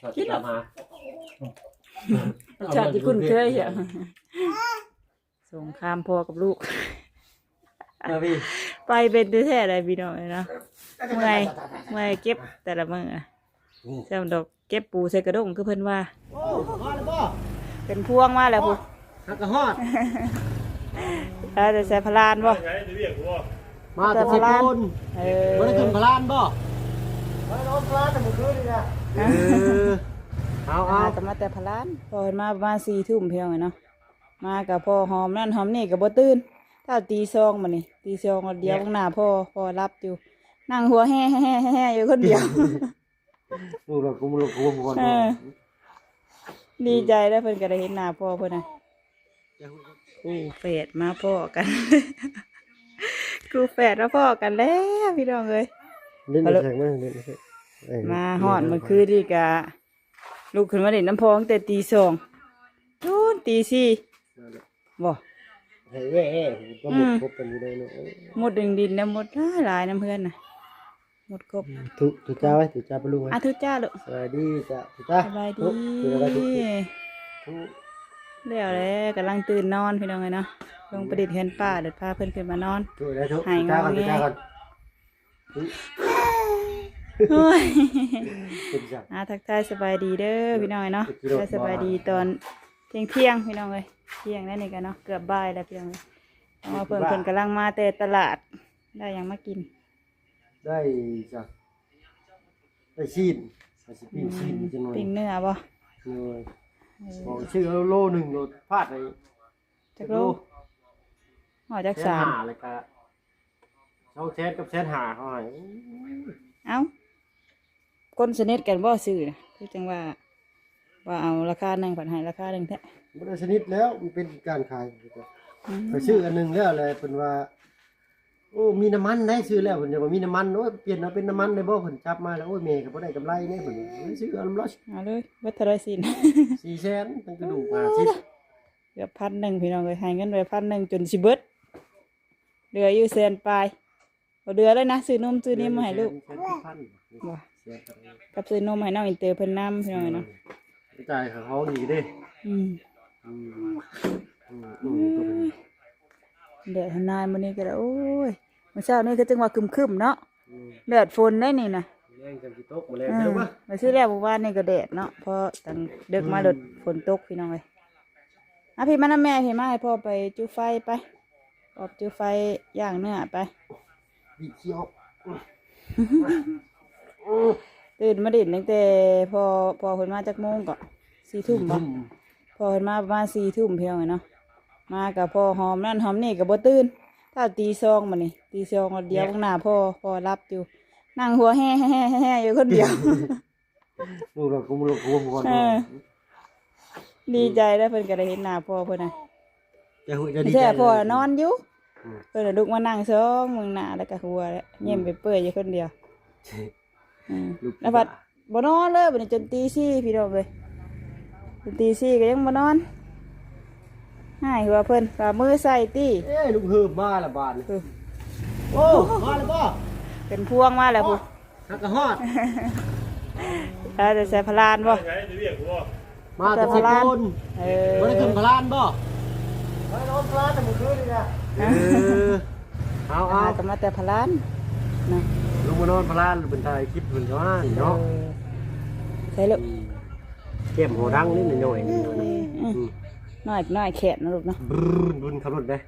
สวัสดีครับมาชาติที่คุ้นเคยอะสงครามพ่อกับลูกมาพี่ไปเป็นแท้ๆเลยพี่น้องเลยเนาะเมื่อยเมื่อยเก็บแต่ละมื้ออะจำดอกเก็บปูใส่กระด้งคือเพิ่นว่า โอ้ฮอดแล้วบ่เป็นพวงมาแล้วพูฮักกะฮอดแล้วจะใส่พลานบ่มาแต่สิบคนเออบ่ได้ขึ้นพลานบ่ เมื่อคืนนี่นะเออเอาเอามาแต่มาแต่พลานพอเพิ่นมาประมาณสี่ทุ่มเพียงไงเนาะมากับพ่อหอมนั่นหอมนี่กับบ่ตื่นถ้าตีซองมานี่ตีซองเดียวข้างหน้าพ่อพ่อรับอยู่ นั่งหัวแห่แห่แห่อยู่คนเดียว ลูกเรากูลูกกูก่อนเออ ดีใจแล้วเพิ่นก็ได้เห็นหน้าพ่อเพิ่นน่ะกูแฝดมาพ่อกัน กูแฝดมาพ่อกันแล้วพี่น้องเอ้ยเล่นแข่งมั้ยเล่นแข่งเอ้ยมาหอดมันคือดีกะลูกขึ้นมาเล่นน้ำพองแต่ตีสองนู่นตีสี่บ่เฮ้ยเฮ้ยเฮ้ยก็หมดครบกันอยู่ได้เนาะหมดดึงดินแล้วหมดหลายหลายน้ำเพื่อนน่ะหมดครบทุทุจ้าไว้ทุจ้าไปลุงไว้อาทุจ้าลูกสวัสดีจ้าทุจ้าสบายดีทุคืออะไรทุทุแล้วแหล้วกำลังตื่นนอนพี่น้องเลยเนาะลงประดิษฐ์เห็นป้าเดี๋ยวพาเพื่อนขึ้นมานอนทุได้ทุหายทุจ้าก่อนงอแง ทุจ้าก่อนทุโอ้ยทุจ้าอาทักทายสบายดีเด้อพี่น้องเนาะกิโลทักทายสบายดีตอนเที่ยงเที่ยงๆพี่น้องเลยเที่ยงนั่นเองกันเนาะเกือบบ่ายแล้วพี่น้องเลยเพราะว่าเพิ่นเพิ่นกำลังมาแต่ตลาดได้หยังมากิน ได้จ้ะได้ชีนได้สิปิ้งชีนจังหน่อยปิ้งเนื้อบ่หน่อยบอกชื่อเอาโลหนึ่งโลพลาดไปจักโลห่อจักแสนสามหาเลยกะช่องแชทกับแชทหาเขาให้เอ้า คนสนิทกันบ่ซื้อนะคือจังว่า ว่าเอาราคาหนึ่งผันให้ราคาหนึ่งแท้ไม่ได้ชนิดแล้วมันเป็นการขายไปชื่ออันหนึ่งแล้วอะไรเป็นว่า โอ้มีน้ำมันได้ซื้อแล้วเพิ่นจะว่ามีน้ำมันโอ้ยเปลี่ยนเอาเป็นน้ำมันได้บ่เพิ่นจับมาแล้วโอ้ยเมย์ก็บ่ได้กำไรเนี่ยเพิ่นซื้อเอาน้ำร้อยเอาเลยวัตรสินสี่แสนตั้งกระดูกมาสิเกือบพันหนึ่งพี่น้องเลยให้เงินไปพันหนึ่งจนสิเบิดเหลืออยู่แสนปลายเอาเดือเลยนะซื้อนมซื้อนิ่มมาให้ลูกแสนพันบ่แสนพันกับซื้อนมให้น้องอินเตอร์เพิ่นน้ำพี่น้องเลยเนาะจ่ายของเขาดีเด้อืมอืมอืมอืมตัวเป็นแดดทนายมื้อนี้ก็ได้โอ้ยเมื่อเช้านี้ก็จังว่าครึมๆเนาะอืมแดดฝนได้นี่นะแรงจังสิตกมาแล้วอืเด้อมวะมาซื้อแล้วเมื่อวานนี่ก็แดดเนาะเพอตั้งเดึกมาหลดฝนตกพี่น้องเลยอะพี่มาน้าแม่พี่มาให้พ่อไปจุดไฟไปออกจุดไฟย่างเนื้อไปบีบขี้ออก ตื่นมาดิ่นตั้งแต่พอพอเพิ่นมาจากโมงก่อนสี่ทุ่มบ่พอเพิ่นมาประมาณสี่ทุ่มเพียงไงเนาะมากับพ่อหอมนั่นหอมนี่กับบ่ตื่นถ้าตีซองมานี่ตีซองเดียวข้างหน้าพ่อพ่อรับอยู่ นั่งหัวแห่แห่แห่อยู่คนเดียวลูกเรากูลูกกูก่อนเออดีใจแล้วเพิ่นก็ได้เห็นหน้าพ่อเพิ่นน่ะจะหุจะดีแท้ใจพ่อนอนอยู่อืมเพิ่นน่ะลุกมานั่งซองมึงหน้าแล้วก็หัวแล้วเงียบไปเปื่อยอยู่คนเดียว อืมลูกแล้วพัดบ่นอนเลยบัดนี้จนตีสี่พี่น้องเลยจนตีสี่ก็ยังบ่นอนให้หัวเพิ่นฝ่ามือใส่ตีเอ้ยลูกเฮิมมาละบาทนี่เออโอ้มาแล้วบ่เป็นพวงมาแล้วพุฮักกะฮอด แล้วจะใส่พลานบ่มาแต่แต่สิบพลานคนเออ บ่ได้ขึ้นพลานบ่ไม่นอนพลานแต่เมื่อคืนนี่นะเออเอาเอามาก็มาแต่พลานนะ ลงมานอนพลานเป็นถ่ายคลิปเพิ่นก็ว่านี่เนาะเออใส่ลูกเก็บหัวดังนิดหน่อยๆนี่หน่อยอืมอืมน้อยน้อยแขนนะลูกเนาะบรรบุญขับรถได้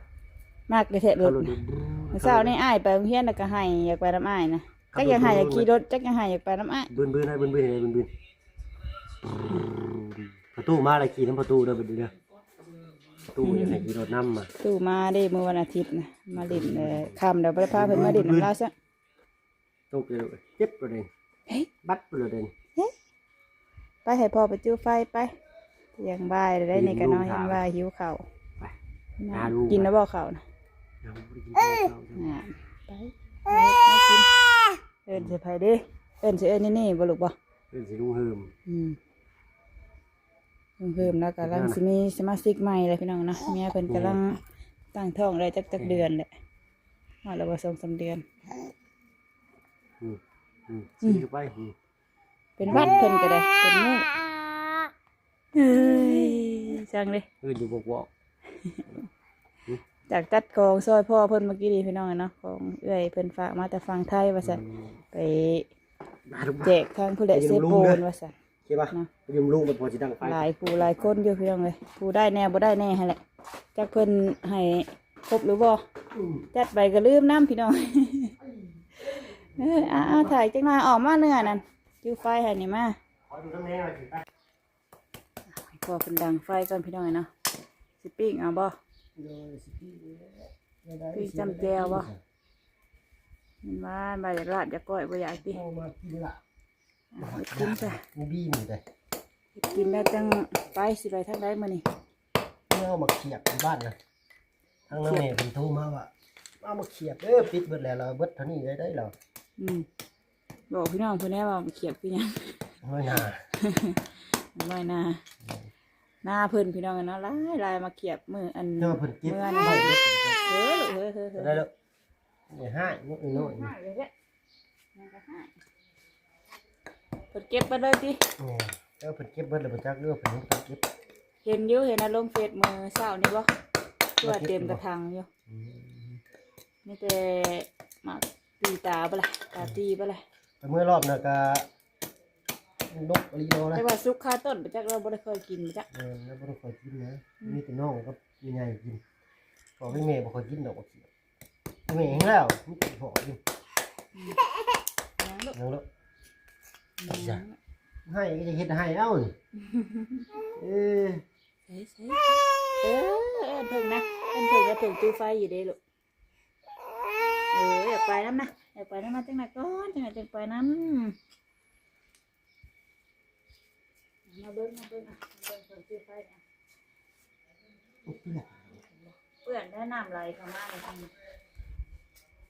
มากเลยแท้รขับถรถน่ะบรรเมื่อเช้านี่อ้ายไปโรงเรียนแล้วก็ให้อยากไปน้ำอ้ายนะจักอยากให้อยากขี่รถจักอยากให้อยากไปน้ำอ้ายบุญบุญให้บุญบุญให้บุญบุญประตูมาอะไรขี่น้ำประตูเด้อบัดนี้เด้อประตูยังให้ขี่รถน้ำมาตู้มาได้เมื่อวันอาทิตย์นะมาเล่นเอ่อคำเดี๋ยวไปพาเพิ่นมาเล่นน้ำลาวซะ ตกเลยเจ็บประเด็นเฮ้ยบัดประเด็นไปให้พ่อไปจู้ไฟไปเที่ยังบ่ายได้นี่ก็นอนเห็นว่าหิวข้าวไปนะหาลูกกินแล้วบ่ข้าวนะยังไม่ได้กินข้าวเช้าอ่าไปไปไปกินเอิ้นสิไผเด้เอิ้นสิเอิ้นนี่นี่บ่ลูกบ่เป็นสีลุงเฮิมอืมเพิ่มแล้วกำลังสิมีสมาชิกใหม่เลยพี่น้องนะเมียเพิ่นกำลังตั้งท้องได้จักจักเดือนแหละว่าแล้วว่าสองสามเดือน อืมอืมซื้อไปอืมเป็นหวัดเพิ่นก็ได้เป็นมือเฮ้ยจังเลยเอออยู่บอกบอกจากจัดกองซอยพ่อเพิ่นเมื่อกี้ดีพี่น้องอะเนาะของเอื้อยเพิ่นฝากมาแต่ฟังไทยว่าซั่นไปมาลูกมาแจกทางผู้ใดเซโปนว่าซั่นใช่ปะนะยืมลุงมันพอจะดังไฟหลายผู้หลายคนอยู่พี่น้องเลยผู้ได้แน่บ่ได้แน่หั่นแหละจักเพิ่นให้ครบหรือบ่อืมจัดไปก็ลืมน้ำพี่น้อง เอออ่าถ่ายจังหน่อยออกมาเนื้อนั่นจิ้วไฟให้นี่มาขอดูทั้งแม่หน่อยสิไปพอเป็นดังไฟก่อนพี่น้องเนาะสิปิ้งเอาบ่โดยสิพี่พี่จำแจวบ่มันว่าบาอยากลาดอยากก้อยบ่อยากติเอามากินละเอาไปกินจ้ะมีบี้หนึ่งเลยกินแล้วจังไปสิไปทางใดมื้อนี้เนี่ยเอามาเขียบที่บ้านนะทางนั้นแม่ผมโทรมาว่าเอามาเขียบเด้อปิดเบิดแล้วเราเบิดเท่านี้ได้ได้เหรอ อืมบอกพี่น้องเพิ่นแน่ว่าเขียบคือหยังไม่น่าไว้หน้าหน้าเพิ่นพี่น้องเนาะหลายหลายมาเขียบมืออันเจ้าเพิ่นเก็บมื่อไว้นั้นเบิดเฮ้ยเฮ้ยเฮ้ยเฮ้ยได้แล้วอย่าให้นิดหน่อยให้เลยเด้อมันก็ให้เพิ่นเก็บไปเลยตินี่เจ้าเพิ่นเก็บเบิดแล้วบ่จักเด้อเพิ่นเพิ่นเก็บเห็นอยู่เห็นนะลงเฟซมือเช้านี่บ่ตัวเต็มกระถางอยู่อืมมีแต่หมาก ตีตาบ่ล่ะตาตีบ่ล่ะแต่เมื่อรอบน่ะก็นกอลีโดนะแต่ว่าสุกคาต้นไปจักเราบ่ได้เคยกินไปจักเออแล้วบ่ได้ค่อยกินนะมีแต่น้องกับใหญ่ๆกินบอกให้แม่บ่ค่อยกินดอกบ่เขียบแม่เองแล้วมีแต่พอกินยังลูกยังแล้วยังให้ก็จะเฮ็ดให้เอ้านี่เอ้ยเฮ้ยเฮ้ยเออเออถึงนะเอ็นถึงก็ถึงตู้ไฟอยู่เด้ลูกเอออยากไปน้ำนะอยากไปน้ำมาจังไหนก่อนจังไหนจังไปน้ำมาเบิ้งมาเบิ้งอะมาเบิ้งถึงตู้ไฟอะอุ๊ยพี่น่ะเปื่อนได้น้ำไหลเข้ามาเลยที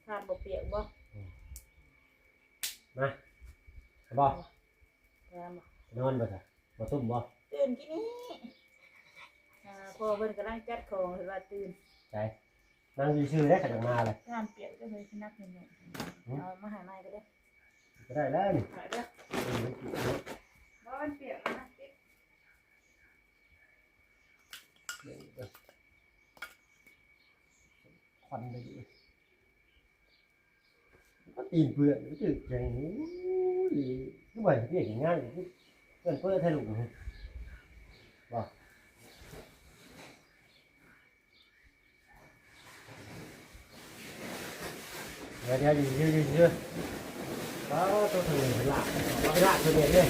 ขาดบ่เปียกบ่มาบ่แม่บ่นอนบ่ซะบ่ตุ่มบ่ตื่นกี่นี้อ่าพ่อเพิ่นกำลังจัดของเห็นว่าตื่นใจ นั่งซื่อๆได้ขนาดมาเลยน้ำเปียกก็เลยสินักหนึ่งเอามาใหาไม้ก็ได้ก็ได้แล้วนี่หายเด้อบ่มันเปียกนะติ๊กควันไปอยู่ก็ตีนเปื่อนก็จืดใจนี้คือว่าเรียกง่ายๆคือเพื่อนเพื่อนให้ลูกนี่บ่ ดี๋ยวเดี๋ยวยืนยืนยืนก็ตัวทางนี้เป็นหลักเอาไปลากตัวนี้เลย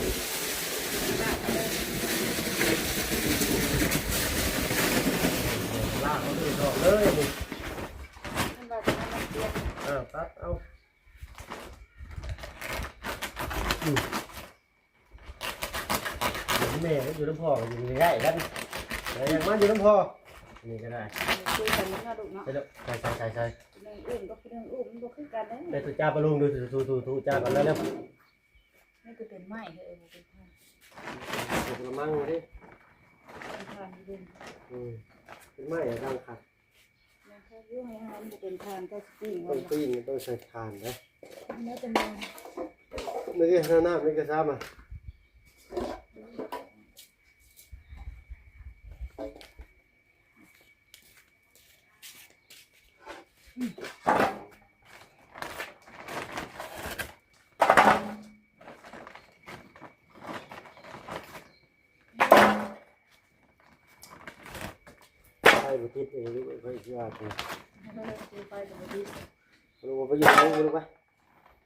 ลากเขาเลยดอกเลยนี่มันว่าจะมันเปียกเอาตัดเอาอืมแม่ก็อยู่น้ำพออยู่ใกล้กันแต่ยังมาอยู่น้ำพอนี่ก็ได้คุยกันนี่ก็ดุเนาะใช่แล้วใช่ใช่ใช่ใช่เรื่องอื่นก็คือเรื่องอื่นมันบ่คือกันเด้ได้ถูจ้าปลาลุงดูถูถูถูถูจ้ากันแล้วแล้วนี่คือเป็นไม้เด้อบ่เป็นทางถูกกระมังมาดิเป็นทางดินอืมเป็นไม้อะดังค่ะนะคะยู่ให้หามันบ่เป็นทาก็สิปิ้งต้ว่าองปีนต้องใช้ทานนะแล้วจะมานี่หน้าหน้านี่ก็ซ้ำอะ ไปบุตรเองลูกไปที่ว่าตัวคุยไปก็บ่ดีลูกไปอยู่ตรงนู้นลูกไป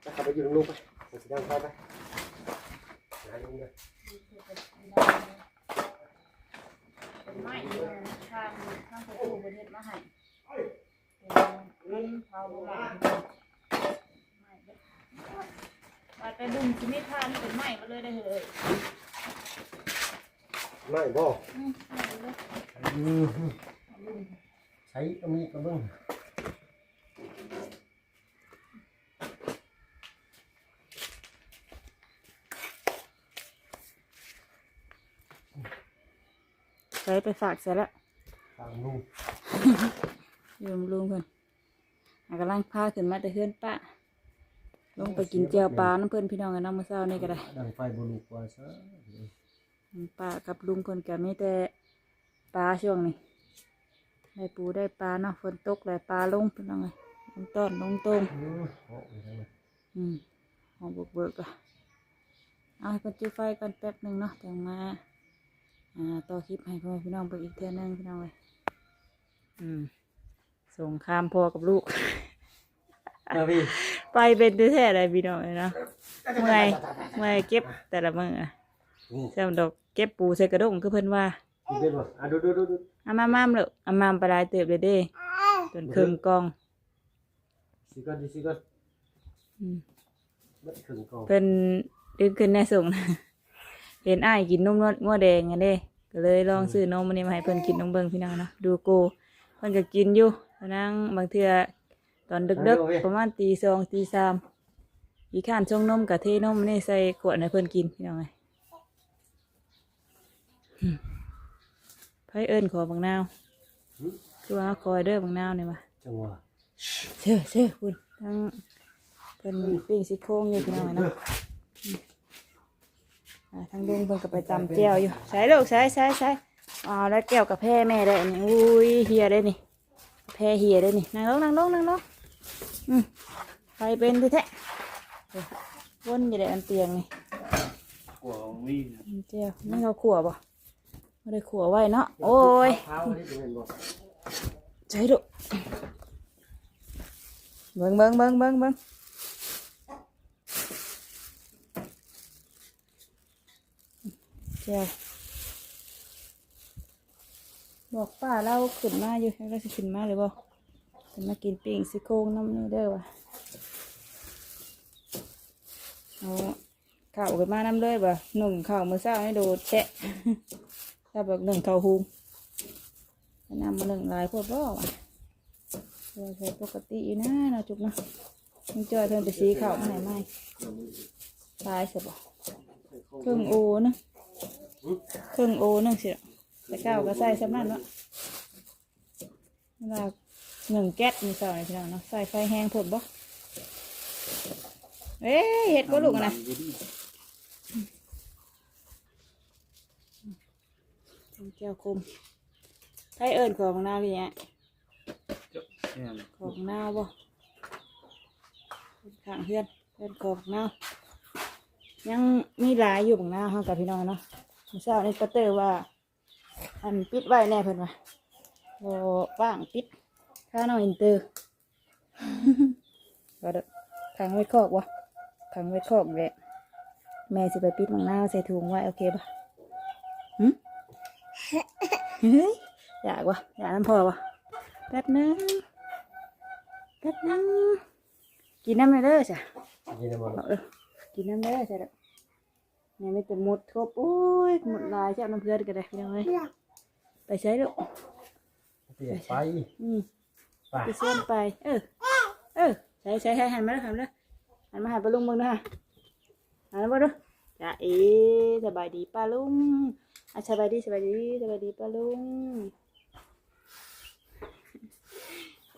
แล้วขับไปอยู่ตรงนู้นไปไปสีดำเข้าไปหาลุงเลยเป็นไม้อยู่ทางทางประตูเพิ่นเฮ็ดมาให้ มันเผาบ่มาไม้เด้อว่าแต่ดุมสิมีทานเป็นไม้มาเลยได้อเฮ้ยไม่บ่อืมไม้เลยอืมใช้ก็มีกระเบื้องใส่ไปฝากเสร็จแล้วตามลุง ยืมลุงเพิ่นอะ กำลังพาขึ้นมาแต่เพื่อนป้าลงไปกินเจียวปลาน้ำเพื่อนพี่น้องกันน้ำมื้อเช้านี่ก็ได้ดังไฟบ่ลุกว่าซะป้ากับลุงเพิ่นก็มีแต่ปลาช่วงนี้ได้ปูได้ปลาเนาะฝนตกเลยปลาลงพี่น้องเลยลงต้นลงตรงโอ้ยเหาะไปทางนั้นอืมหอมเบิกๆอะเอาให้เพิ่นจุดไฟกันแป๊บหนึ่งเนาะจังมาอ่าต่อคลิปให้พ่อพี่น้องไปอีกเทื่อนึงพี่น้องเลยอืม ส่งคามพ่อกับลูก เอาพี่ไปเป็นแท้ๆเลยพี่น้องเลยเนาะเมื่อยเมื่อยเก็บแต่ละมื้ออะนี่แซมดอกเก็บปูใส่กระด้งคือเพิ่นว่านี่เป็นบ่อะดูดูดูดูเอามามามเลยเอามามไปหลายเติบเลยเด้จนครึ่งกล่องสิก่อนดิสิก่อนอืมเบิดครึ่งกล่องเพิ่นดึงขึ้นแน่ส่งเห็นอ้ายกินนมงัวแดงอันเด้ก็เลยลองซื้อนมมันนี้มาให้เพิ่นกินน้องเบิ่งพี่น้องเนาะดูโกเพิ่นก็กินอยู่เพราะ นั่งบางเทื่อตอนดึกๆ ประมาณตีสองตีสามอีข้านช่วงนมกับเทนมนี่ใส่ขวดให้เพิ่นกินพี่น้องไงไผเอิ้นขอบางนาวหึคือว่าคอยเด้อบางนาวนี่ว่าจังหวะเชื่อเชื่อคุณทั้งเป็นปิ้งซี่โครงอยู่พี่น้องเนาะอืมอ่าทั้งลุงเพิ่นก็ไปตำแก้วอยู่ใส่ลูกใส่ใส่ใส่อ๋อแล้วแก้วกับแพ่แม่ได้อันนี้อุ้ยเฮียได้นี่ แพ่เฮียได้นี่นั่งลงนั่งลงนั่งลงอืมไปเป็นที่แท้เออวนอยู่ได้อันเตียงนี่กลัววิ่งอันเจียวไม่เขาขัวบ่ไม่ได้ขัวไว้เนาะโอ้ยเท้านี่เป็นบ่ใช่ลูกเบิ่งเบิ่งเบิ่งเบิ่งเบิ่งเจ้า บอกป้าเราขึ้นมาอยู่แล้วก็สิขึ้นมาเลยบ่ขึ้นมากินปิ้งซี่โครงน้ำนี่เด้อว่ะเอาข้าวขึ้นมาน้ำเลยบ่หนึ่งข้าวมือเช้าให้ดดแชะถ้าแบบหนึ่งข้าวหุงเอาน้ำมาหนึ่งลายพวกบ่ว่ะตัวใช้ปกติอยู่นะเนาะจุกนะมึงจอเพิ่นไปสีข้าวมาไหนไม่ตายเสียบ่เครื่องโอนะครึ่งโอหนึ่งสิ แต่เก้าก็ใส่สำนันเนาะเวลาหนึ่งแก๊สมีสองพี่น้องเนาะใส่ไฟแห้งผดบ่เอ้ยเห็ดบ่ลูกนะแก้วคุมไทยเอิญของนาวนี่เนี่ยของนาวบ่ข้างเพื่อนเพื่อนของนาวยังมีหลายอยู่บางนาวเฮากับพี่น้องเนาะมื่อเช้านี่ก็เตอว่า อันปิดไว้แน่เพิ่นว่าโบว่างปิดข้าน้องอินเตอร์ก็เด้อขังไว้คอกวะขังไว้คอกแหละแม่สิไปปิดมังนาวใส่ถุงไว้โอเคปะหึเฮ้ยอยากวะอยากน้ำพอวะแป๊บนึงแป๊บนึงกินน้ำเลยเด้อจ้ะกินได้บ่เอาเออกินน้ำเด้อจ้ะเด้อเนี่ยไม่เป็นหมดครบโอ้ยหมดลายจะเอาน้ำเพื่อนกันได้พี่น้องเลย ไปใช้ลูกเปียกไปอืมไปไปเส้นไป เออ เออ ใช้ใช้ให้หันมาแล้วหันมาแล้วหันมาหาปลาลุงเบ้างนะหันมาดูจ้าเอ๋สบายดีป้าลุงอะสบายดีสบายดีสบายดีป้าลุง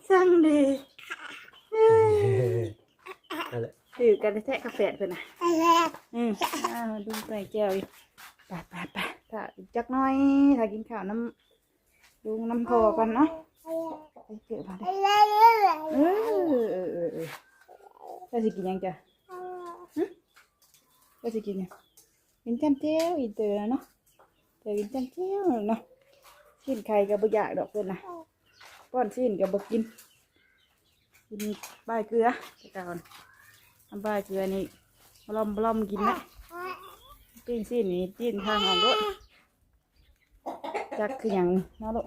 สั่งดีนั่นแหละถือกันแท้กาแฟเพื่อนนะอืมอ้าวดูใส่แก้วอยู่ไปไปไป ถ้าอีกจักหน้อยถ้ากินข้าวน้ำลุงน้ำพอกันเนาะไปเจอมาได้เออเออเออเออก็สิกินยังจ้ะฮะก็สิกินยังกินจำเจ้วอีเตอร์นะเนาะเตอกินจำเจ้วเนาะชิ้นไข่กับบุอยากดอกเพิ่นนะป้อนชิ้นกับบุกินกินใบายเกลือแต่ก่อนทำใบายเกลือนี่บลอมบลอมกินนะปิ้งชิ้นนี่ชิ้นทางของรถ จักคือหยังเนาะลูก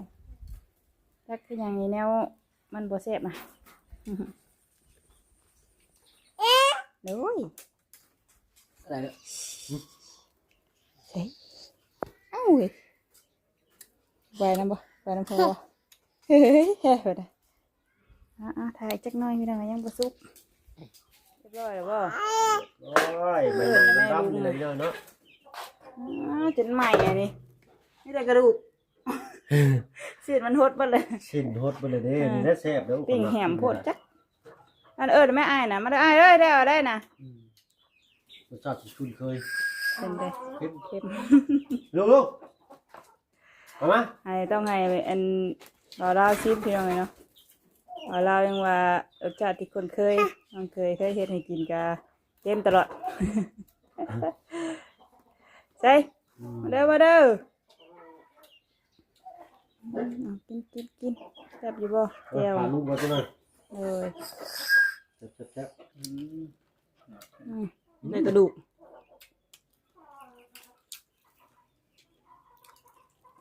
จักคือหยังนี่แนวมันบ่แซ่บนะเดี๋ยวอะไรเนี่ยเฮ้ยเอ้าเว้ยไปน้ำบ่ไปน้ำพอบ่เฮ้ยแฮ่ไปได้อะอะถ่ายจักหน่อยพี่น้องยังบ่สุกเรียบร้อยแล้วบ่โอ้ยมันมันดำเลยเนาะอ้าวจนใหม่อะนี่นี่แต่กระดูกเสียดมันหดหมดเลยชิ้นโหดไปเลยเด้นี่น่าแซ่บแล้วปิ้งแหมโพดจักไปอันเอิดไม่อายนะมาได้อายเอ้ยได้เอาได้นะรสชาติที่คุ้นเคยเป็นไงเค็มเค็มลูกลูกเอามาไอ้ต้องให้อันเราเล่าชิมพี่น้องเลยเนาะเราเล่ายังว่ารสชาติที่คนเคยน้องเคยเคยเฮ็ดให้กินกะเต็มตลอดใช่มาเด้อมาเด้อ เอากินกินกินแซ่บอยู่บ่เอาแก้วปลาลูกมาตัวหน่อยเอ้ยแซ่บแซ่บอืมอืมได้กระดูก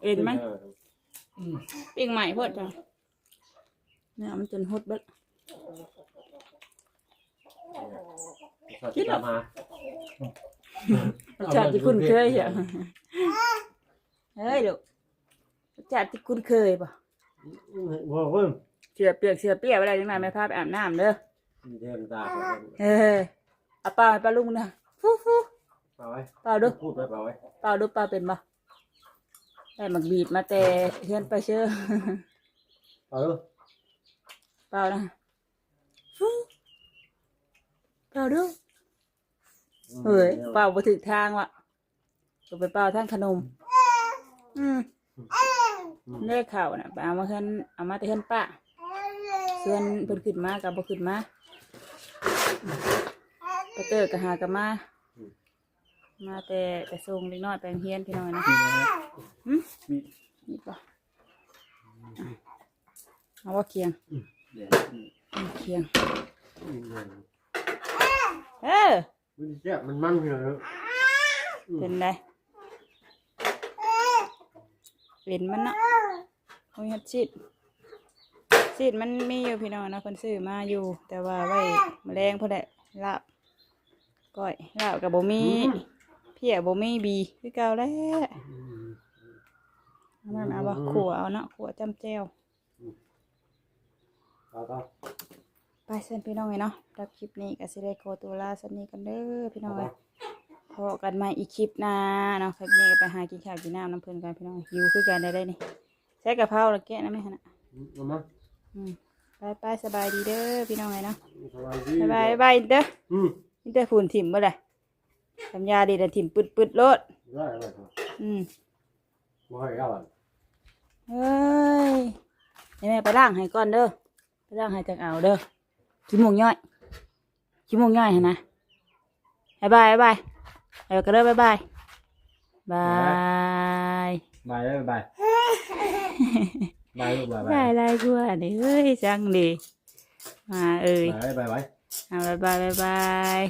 เอ็นไหมอืมปิ้งใหม่พอดจ้ะเนื้อมันจนหดเบิดกินหรอ มารสชาติที่คุ้นเคยจ้ะเฮ้ยลูก รสชาติที่คุ้นเคยป่ะว่าเพิ่มเสือเปียกเสือเปียกอะไรจังไงไม่พาไปอาบน้ำเด้อมีแดงตาเฮ้ยเอาเปล่าให้ปลาลุงนะฟูฟูเปล่าไว้เปล่าดูพูดไว้เปล่าไว้เปล่าดูเปล่าเป็นป่ะได้หมักบีดมาแต่เฮือนไปเชื่อเปล่าดูเปล่านะฟูเปล่าดูเฮ้ยเปล่าไปถึงทางว่ะตัวไปเปล่าทางขนม อืม เลขข่าวน่ะไปเอามาเฮือนเอามาแต่เฮือนป้าเฮือนเพิ่นขึ้นมากับบ่ขึ้นมาไปเตอร์ก็หากับมา มาแต่แต่ส่งเล็กน้อยไปโรงเฮียนพี่น้อยนะมีนะฮะหึมีนี่ป่ะเอาว่าเคียงเดี๋ยวอืมอืมเคียงอืมเออ มันแซ่บมันมันเหรอเป็นไรเป็นมันเนาะ โอ้ยฮัดชิดชิดมันมีอยู่พี่น้องนะคนซื้อมาอยู่ แต่ว่าไว้แมลงพอแหละลาบก้อยลาบกับบ่มีเพียบ่มีบีคือเก่าแล้วเอามันเอาบ่ขัวเอาเนาะขัวจำแจ้วเอาต่อไปเส้นพี่น้องเลยเนาะรับคลิปนี้ก็สิได้ขอตัวลาสันนี้กันเด้อพี่น้องเลยพอกันใหม่อีกคลิปหน้าเนาะคลิปนี้ก็ไปหากินข้าวกินน้ำน้ำเพิ่นกันพี่น้องอยู่คือกันได้ได้นี่ ใช้กะเพราและแกะนะแม่ฮะนะเอามาอืมไปไปสบายดีเด้อพี่น้องเลยเนาะสบายดีบายบายบายเด้ออืมนี่แต่ฝุ่นถิ่มบ่เลยทำยาดีแต่ถิ่มปึดปึดโลดได้ได้ครับอืมบ่ให้เอาอะเฮ้ยเดี๋ยวแม่ไปล้างให้ก่อนเด้อไปล้างให้จังเอาเด้อขี้มูกย่อยขี้มูกย่อยหั่นนะบายบายบายไปกันเด้อบายบายบายบายบายบาย ลูกบายบายไรกูอะนี่เฮ้ยจังดีมาเอ้ยบายบายบายเอาบายบายบายบาย